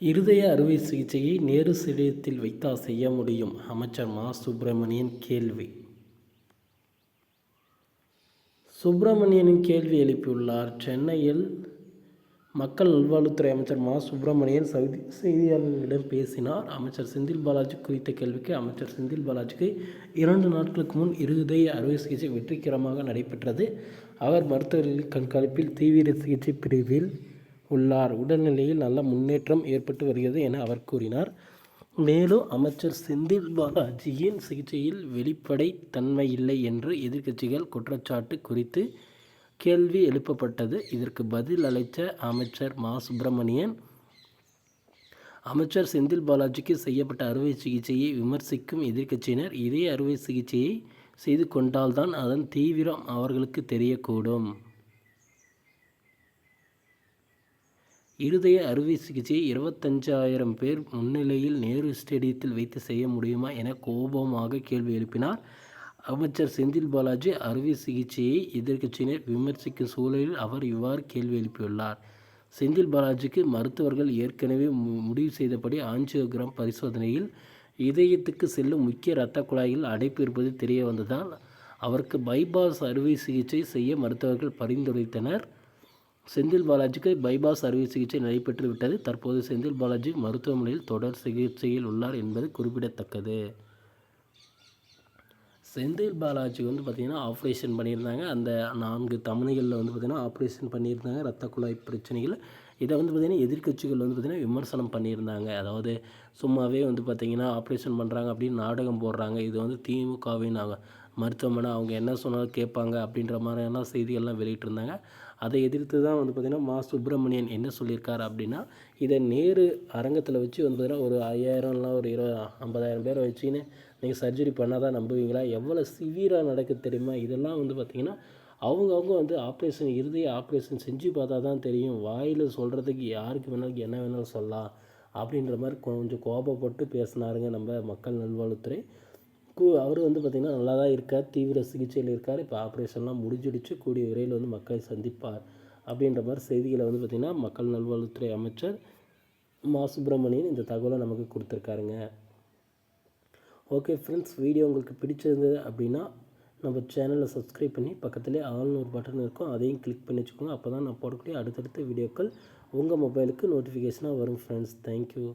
இருதய அறுவை சிகிச்சையை நேரு சிலையத்தில் வைத்தா செய்ய முடியும்? அமைச்சர் மா. சுப்பிரமணியன் கேள்வி. சுப்பிரமணியனின் கேள்வி எழுப்பியுள்ளார். சென்னையில் மக்கள் நல்வாழ்வுத்துறை அமைச்சர் மா. சுப்பிரமணியன் சவுதி செய்தியாளர்களிடம் பேசினார். அமைச்சர் செந்தில் பாலாஜி குறித்த கேள்விக்கு அமைச்சர் செந்தில் பாலாஜிக்கு இரண்டு நாட்களுக்கு முன் இருதய அறுவை சிகிச்சை வெற்றிகரமாக நடைபெற்றது. அவர் மருத்துவர்களின் கண்காணிப்பில் தீவிர சிகிச்சை பிரிவில் உள்ளார். உடல்நிலையில் நல்ல முன்னேற்றம் ஏற்பட்டு வருகிறது என அவர் கூறினார். மேலும் அமைச்சர் செந்தில் பாலாஜியின் சிகிச்சையில் வெளிப்படை தன்மை இல்லை என்று எதிர்க்கட்சிகள் குற்றச்சாட்டு குறித்து கேள்வி எழுப்பப்பட்டது. இதற்கு பதில் அளித்த அமைச்சர் மா. சுப்பிரமணியன் அமைச்சர் செந்தில் பாலாஜிக்கு செய்யப்பட்ட அறுவை சிகிச்சையை விமர்சிக்கும் எதிர்க்கட்சியினர் இதே அறுவை சிகிச்சையை செய்து கொண்டால்தான் அதன் தீவிரம் அவர்களுக்கு தெரியக்கூடும். இருதய அறுவை சிகிச்சையை இருபத்தஞ்சாயிரம் பேர் முன்னிலையில் நேரு ஸ்டேடியத்தில் வைத்து செய்ய முடியுமா என கோபமாக கேள்வி எழுப்பினார். அமைச்சர் செந்தில் பாலாஜி அறுவை சிகிச்சையை எதிர்க்கட்சியினர் விமர்சிக்கும் சூழலில் அவர் இவ்வாறு கேள்வி எழுப்பியுள்ளார். செந்தில் பாலாஜிக்கு மருத்துவர்கள் ஏற்கனவே முடிவு செய்தபடி ஆஞ்சியோகிராம் பரிசோதனையில் இதயத்துக்கு செல்லும் முக்கிய இரத்த குழாயில் அடைப்பு இருப்பது தெரிய வந்ததால் அவருக்கு பைபாஸ் அறுவை சிகிச்சை செய்ய மருத்துவர்கள் பரிந்துரைத்தனர். செந்தில் பாலாஜிக்கு பைபாஸ் அறுவை சிகிச்சை நடைபெற்று விட்டது. தற்போது செந்தில் பாலாஜி மருத்துவமனையில் தொடர் சிகிச்சையில் உள்ளார் என்பது குறிப்பிடத்தக்கது. செந்தில் பாலாஜி வந்து பார்த்திங்கன்னா ஆப்ரேஷன் பண்ணியிருந்தாங்க. அந்த நான்கு தமணிகளில் வந்து பார்த்திங்கன்னா ஆப்ரேஷன் பண்ணியிருந்தாங்க. ரத்த குழாய் பிரச்சனைகள். இதை வந்து பார்த்திங்கன்னா எதிர்க்கட்சிகள் வந்து பார்த்திங்கன்னா விமர்சனம் பண்ணியிருந்தாங்க. அதாவது சும்மாவே வந்து பார்த்திங்கன்னா ஆப்ரேஷன் பண்ணுறாங்க அப்படின்னு நாடகம் போடுறாங்க. இது வந்து திமுகவின் மருத்துவமனை அவங்க என்ன சொன்னாலும் கேட்பாங்க அப்படின்ற மாதிரியான செய்திகள்லாம் வெளியிட்டிருந்தாங்க. அதை எதிர்த்து தான் வந்து பார்த்திங்கன்னா மா. சுப்பிரமணியன் என்ன சொல்லியிருக்காரு அப்படின்னா இதை நேரு அரங்கத்தில் வச்சு வந்து பார்த்திங்கன்னா ஒரு ஐயாயிரம்லாம் ஒரு இருபது ஐம்பதாயிரம் பேரை வச்சுன்னு நீங்கள் சர்ஜரி பண்ணால் தான் நம்புவீங்களா? எவ்வளோ சிவியராக நடக்குது தெரியுமா? இதெல்லாம் வந்து பார்த்திங்கன்னா அவங்கவுங்க வந்து ஆப்ரேஷன் இருதய ஆப்ரேஷன் செஞ்சு பார்த்தா தான் தெரியும். வாயில் சொல்கிறதுக்கு யாருக்கு வேணாலும் என்ன வேணாலும் சொல்லலாம் அப்படின்ற மாதிரி கொஞ்சம் கோபப்பட்டு பேசினாருங்க நம்ம மக்கள் நல்வாழ்வுத்துறை. அவர் வந்து பார்த்திங்கன்னா நல்லா தான் இருக்கார். தீவிர சிகிச்சையில் இருக்கார். இப்போ ஆப்ரேஷன்லாம் முடிஞ்சிடுச்சு. கூடிய விரைவில் வந்து மக்களை சந்திப்பார் அப்படின்ற மாதிரி செய்திகளை வந்து பார்த்திங்கன்னா மக்கள் நல்வாழ்வுத்துறை அமைச்சர் மா. சுப்பிரமணியன் இந்த தகவலை நமக்கு கொடுத்துருக்காருங்க. ஓகே ஃப்ரெண்ட்ஸ் வீடியோ உங்களுக்கு பிடிச்சிருந்தது அப்படின்னா நம்ம சேனலை சப்ஸ்கிரைப் பண்ணி பக்கத்துலேயே ஆள்னு ஒரு பட்டன் இருக்கும். அதையும் கிளிக் பண்ணி வச்சுக்கோங்க. அப்போ தான் நான் போடக்கூடிய அடுத்தடுத்த வீடியோக்கள் உங்கள் மொபைலுக்கு நோட்டிஃபிகேஷனாக வரும் ஃப்ரெண்ட்ஸ் தேங்க்யூ